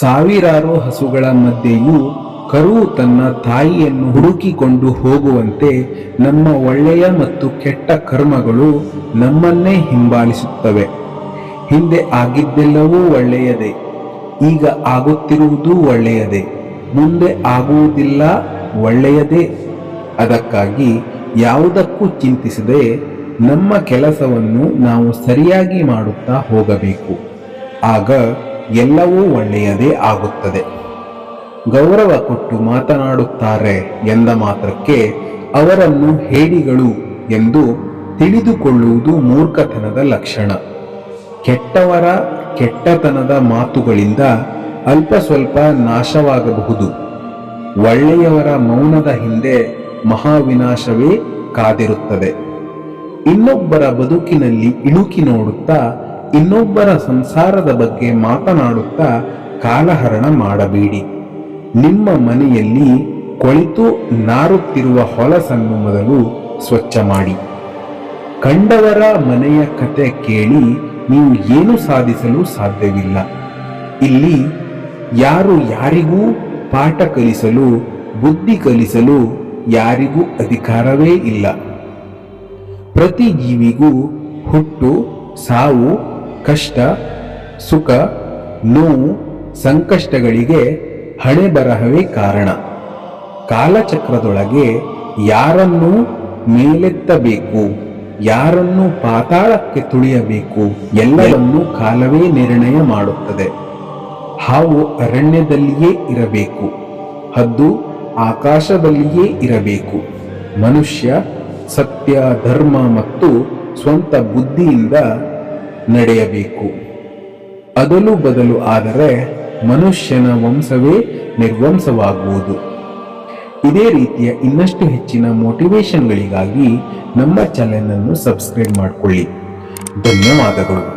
ಸಾವಿರಾರು ಹಸುಗಳ ಮಧ್ಯೆಯೂ ಕರು ತನ್ನ ತಾಯಿಯನ್ನು ಹುಡುಕಿಕೊಂಡು ಹೋಗುವಂತೆ ನಮ್ಮ ಒಳ್ಳೆಯ ಮತ್ತು ಕೆಟ್ಟ ಕರ್ಮಗಳು ನಮ್ಮನ್ನೇ ಹಿಂಬಾಲಿಸುತ್ತವೆ. ಹಿಂದೆ ಆಗಿದ್ದೆಲ್ಲವೂ ಒಳ್ಳೆಯದೇ, ಈಗ ಆಗುತ್ತಿರುವುದು ಒಳ್ಳೆಯದೇ, ಮುಂದೆ ಆಗುವುದಿಲ್ಲ ಒಳ್ಳೆಯದೇ. ಅದಕ್ಕಾಗಿ ಯಾವುದಕ್ಕೂ ಚಿಂತಿಸದೆ ನಮ್ಮ ಕೆಲಸವನ್ನು ನಾವು ಸರಿಯಾಗಿ ಮಾಡುತ್ತಾ ಹೋಗಬೇಕು. ಆಗ ಎಲ್ಲವೂ ಒಳ್ಳೆಯದೇ ಆಗುತ್ತದೆ. ಗೌರವ ಕೊಟ್ಟು ಮಾತನಾಡುತ್ತಾರೆ ಎಂದ ಮಾತ್ರಕ್ಕೆ ಅವರನ್ನು ಹೇಡಿಗಳು ಎಂದು ತಿಳಿದುಕೊಳ್ಳುವುದು ಮೂರ್ಖತನದ ಲಕ್ಷಣ. ಕೆಟ್ಟವರ ಕೆಟ್ಟತನದ ಮಾತುಗಳಿಂದ ಅಲ್ಪ ಸ್ವಲ್ಪ ನಾಶವಾಗಬಹುದು. ಒಳ್ಳೆಯವರ ಮೌನದ ಹಿಂದೆ ಮಹಾವಿನಾಶವೇ ಕಾದಿರುತ್ತದೆ. ಇನ್ನೊಬ್ಬರ ಬದುಕಿನಲ್ಲಿ ಇಳುಕಿ ನೋಡುತ್ತಾ ಇನ್ನೊಬ್ಬರ ಸಂಸಾರದ ಬಗ್ಗೆ ಮಾತನಾಡುತ್ತಾ ಕಾಲಹರಣ ಮಾಡಬೇಡಿ. ನಿಮ್ಮ ಮನೆಯಲ್ಲಿ ಕೊಳಿತು ನಾರುತ್ತಿರುವ ಹೊಲಸನ್ನು ಮೊದಲು ಸ್ವಚ್ಛ ಮಾಡಿ. ಕಂಡವರ ಮನೆಯ ಕತೆ ಕೇಳಿ ನೀವು ಏನು ಸಾಧಿಸಲು ಸಾಧ್ಯವಿಲ್ಲ. ಇಲ್ಲಿ ಯಾರು ಯಾರಿಗೂ ಪಾಠ ಕಲಿಸಲು, ಬುದ್ಧಿ ಕಲಿಸಲು ಯಾರಿಗೂ ಅಧಿಕಾರವೇ ಇಲ್ಲ. ಪ್ರತಿ ಜೀವಿಗೂ ಹುಟ್ಟು, ಸಾವು ಕಷ್ಟ, ಸುಖ, ನೋವು, ಸಂಕಷ್ಟಗಳಿಗೆ ಹಣೆ ಬರಹವೇ ಕಾರಣ. ಕಾಲಚಕ್ರದೊಳಗೆ ಯಾರನ್ನು ಮೇಲೆತ್ತಬೇಕು, ಯಾರನ್ನು ಪಾತಾಳಕ್ಕೆ ತುಳಿಯಬೇಕು ಎಲ್ಲವನ್ನೂ ಕಾಲವೇ ನಿರ್ಣಯ ಮಾಡುತ್ತದೆ. ಹಾವು ಅರಣ್ಯದಲ್ಲಿಯೇ ಇರಬೇಕು, ಹದ್ದು ಆಕಾಶದಲ್ಲಿಯೇ ಇರಬೇಕು. ಮನುಷ್ಯ ಸತ್ಯ, ಧರ್ಮ ಮತ್ತು ಸ್ವಂತ ಬುದ್ಧಿಯಿಂದ ನಡೆಯಬೇಕು. ಅದಲು ಬದಲು ಆದರೆ ಮನುಷ್ಯನ ವಂಶವೇ ನಿರ್ವಂಸವಾಗುವುದು ಇದೇ ರೀತಿಯ ಇನ್ನಷ್ಟು ಹೆಚ್ಚಿನ ಮೋಟಿವೇಶನ್ಗಳಿಗಾಗಿ ನಮ್ಮ ಚಾನೆಲ್ ಅನ್ನು ಸಬ್ಸ್ಕ್ರೈಬ್ ಮಾಡಿಕೊಳ್ಳಿ. ಧನ್ಯವಾದಗಳು.